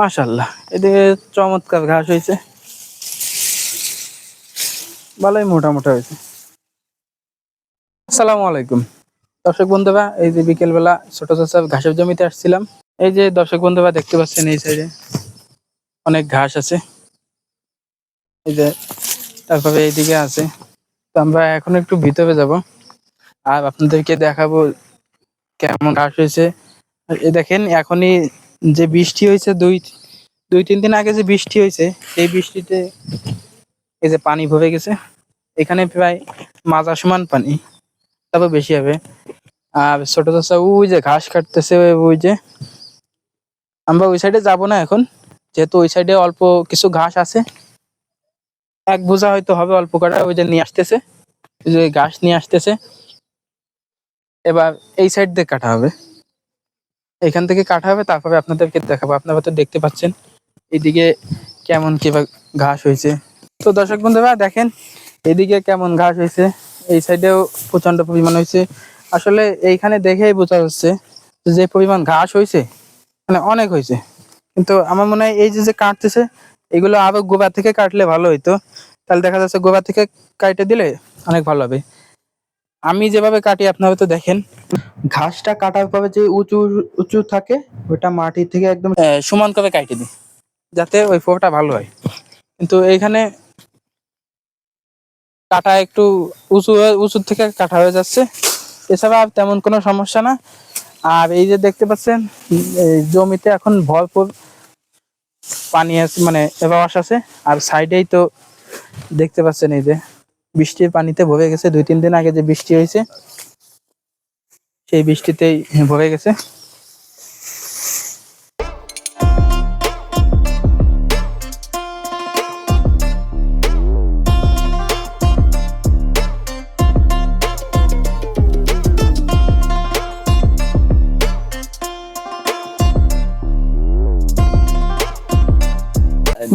মাশাল্লাহ এদিকে চমৎকার ঘাস হয়েছে। ভালোই মোটা মোটা হয়েছে। আসসালামু আলাইকুম। দর্শক বন্ধুরা, এই যে বিকেলবেলা ছোট ছোট ঘাসের জমিতে আসছিলাম, এই যে দর্শক বন্ধুরা দেখতে পাচ্ছেন এই সাইডে অনেক ঘাস আছে। এই যে তারপরে এইদিকে আছে। তো আমরা এখন একটু ভিতরে যাব। আর আপনাদেরকে দেখাবো কেমন ঘাস হয়েছে। এই দেখেন, এখনই যে বৃষ্টি হয়েছে দুই দুই, তিন দিন আগে যে বৃষ্টি হয়েছে, সেই বৃষ্টিতে এই যে পানি ভরে গেছে। এখানে প্রায় মাজা সমান পানি, তারপর বেশি হবে। আর ছোট চাষা ওই যে ঘাস কাটতেছে ওই যে। আমরা ওই সাইডে যাব না এখন, যেহেতু ওই সাইডে অল্প কিছু ঘাস আছে। এক বোঝা হয়তো হবে অল্প কাটা, ওই যে নিয়ে আসতেছে। ওই যে ঘাস নিয়ে আসতেছে। এবার এই সাইড দিয়ে কাটা হবে। এখান থেকে কাটা হবে, তারপরে আপনাদেরকে দেখাবো। আপনারা তো দেখতে পাচ্ছেন এদিকে কেমন কীভাবে ঘাস হয়েছে। তো দর্শক বন্ধুরা, দেখেন এদিকে কেমন ঘাস হয়েছে। এই সাইডেও প্রচণ্ড পরিমাণ হয়েছে। আসলে এইখানে দেখেই বোঝা যাচ্ছে যে পরিমাণ ঘাস হয়েছে মানে অনেক হয়েছে। কিন্তু আমার মনে হয় এই যে যে কাটতেছে, এগুলো আবার গোবার থেকে কাটলে ভালো হইতো। তাহলে দেখা যাচ্ছে গোবার থেকে কাটে দিলে অনেক ভালো হবে। আমি যেভাবে কাটি আপনারা তো দেখেন। ঘাসটা কাটার পরে যে উঁচু উঁচু থাকে ওটা মাটি থেকে একদম সমান করে কাটে দিই যাতে ওই ফোটা ভালো হয়। কিন্তু এইখানে কাটা একটু উঁচু হয়ে- উঁচু থেকে কাটা হয়ে যাচ্ছে। এছাড়া আর তেমন কোনো সমস্যা না। আর এই যে দেখতে পাচ্ছেন জমিতে এখন ভরপুর পানি আছে মানে এবাস আছে। আর সাইডেই তো দেখতে পাচ্ছেন এই যে বৃষ্টির পানিতে ভরে গেছে। দুই, তিন দিন আগে যে বৃষ্টি হয়েছে, সেই বৃষ্টিতেই ভরে গেছে।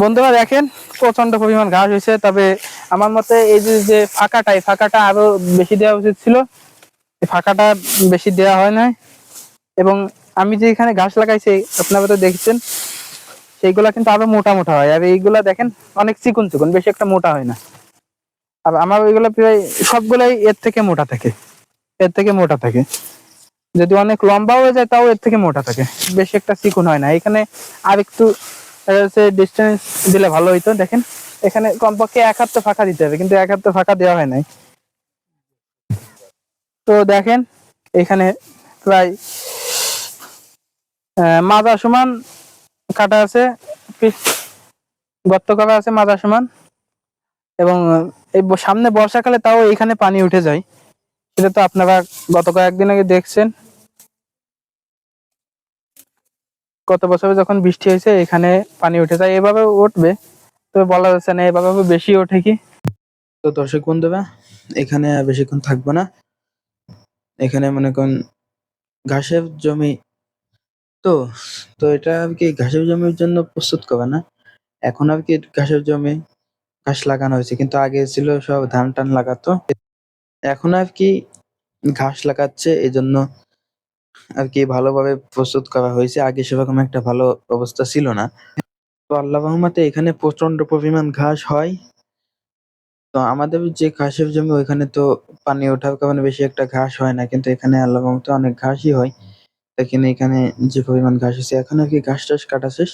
বন্ধুরা দেখেন প্রচণ্ড পরিমাণ ঘাস হয়েছে, তবে আমার মতে এই যে ফাঁকাটা, এই ফাঁকাটা আরও বেশি দেওয়া উচিত ছিল। ফাঁকাটা বেশি দেওয়া হয় নাই। এবং আমি যে এখানে ঘাস লাগাইছি, আপনারা তো দেখছেন, সেইগুলা কিন্তু আরও মোটা মোটা হয়। আর এইগুলা দেখেন, অনেক চিকন চিকন, বেশি একটা মোটা হয় না। আর আমার ওইগুলো প্রায় সবগুলাই এর থেকে মোটা থাকে। এর থেকে মোটা থাকে। যদি অনেক লম্বা হয়ে যায়, তাও এর থেকে মোটা থাকে। বেশি একটা চিকন হয় না। এখানে আর একটু ডিস্টেন্স দিলে ভালো হইতো, দেখেন। এখানে কমপক্ষে এক হাত তো ফাঁকা দিতে হবে, কিন্তু এক হাত তো ফাঁকা দেওয়া হয় নাই। তো দেখেন, এখানে প্রায় মাজা সমান কাটা আছে গর্ত করা আছে মাজা সমান। এবং এই সামনে বর্ষাকালে তাও এইখানে পানি উঠে যায়। সেটা তো আপনারা গত কয়েকদিন আগে দেখছেন। গত বছরে যখন বৃষ্টি হয়েছে, এখানে পানি উঠে যায়। এভাবে উঠবে, তবে বলা যাচ্ছে না, এভাবে বেশি ওঠে কি? তো দর্শক বন্ধুরা, এখানে বেশিক্ষণ থাকব না। এখানে মনে করেন ঘাসের জমি। তো তো এটা আর কি ঘাসের জমির জন্য প্রস্তুত করা না। এখন আর কি ঘাসের জমি, ঘাস লাগানো হয়েছে, কিন্তু আগে ছিল সব ধান টান লাগাতো। এখন আর কি ঘাস লাগাচ্ছে এই জন্য আর কি ভালোভাবে প্রস্তুত করা হয়েছে। আগে সেরকম একটা ভালো অবস্থা ছিল না। তো আল্লাহ রহমতে এখানে প্রচণ্ড পরিমাণ ঘাস হয়। তো আমাদের যে ঘাসের জমি, ওইখানে তো পানি ওঠার কারণে বেশি একটা ঘাস হয় না। কিন্তু এখানে আল্লাহ রহমতে অনেক ঘাসই হয়। দেখেন এখানে যে পরিমাণ ঘাস আছে, এখন আর কি ঘাস টাস কাটা শেষ।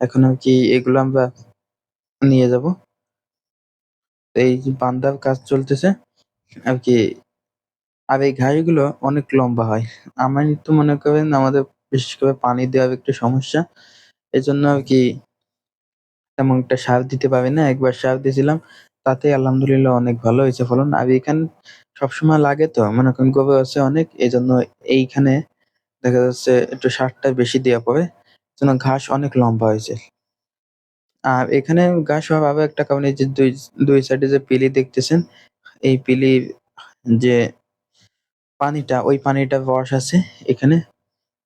এখন আর কি এগুলো আমরা নিয়ে যাব। এই যে বান্ধার কাজ চলতেছে। আর কি আর এই ঘাসগুলো অনেক লম্বা হয়। আমার তো মনে করেন আমাদের বিশেষ করে পানি দেওয়ার একটু সমস্যা। এজন্য আর কি তেমন একটা সার দিতে পারি না। একবার সার দিয়েছিলাম, তাতে আলহামদুলিল্লাহ অনেক ভালো হয়েছে ফলন। আর এখানে সবসময় লাগে তো, মনে করেন গোবর আছে অনেক এই জন্য এইখানে দেখা যাচ্ছে একটু সারটা বেশি দেওয়া পড়ে, যেন ঘাস অনেক লম্বা হয়েছে। আর এখানে ঘাস হওয়ার আরও একটা কারণ, এই যে দুই দুই সাইডে যে পিলি দেখতেছেন, এই পিলির যে পানিটা ওই পানিটা রস আছে এখানে।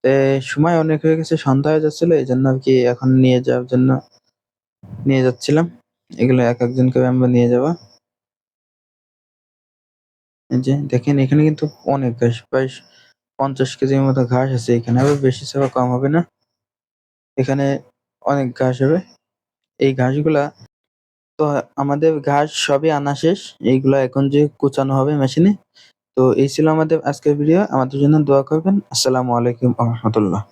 এ, সময় অনেক হয়ে গেছে সন্ধ্যা হয়ে যাচ্ছিল এই জন্য আর কি এখন নিয়ে যাওয়ার জন্য নিয়ে যাচ্ছিলাম। এগুলো এক একজনকে আমরা নিয়ে যাব এই যে দেখেন এখানে কিন্তু অনেক ঘাস প্রায় পঞ্চাশ কেজির মতো ঘাস আছে এখানে আবার বেশি ছাড়া কম হবে না। এখানে অনেক ঘাস হবে। এই ঘাসগুলা তো আমাদের ঘাস সবই আনা শেষ। এইগুলা এখন যে কুচানো হবে মেশিনে তো এই ছিল আমাদের আজকের ভিডিও আমাদের জন্য দোয়া করবেন। আসসালামু আলাইকুম রহমতুল্লাহ।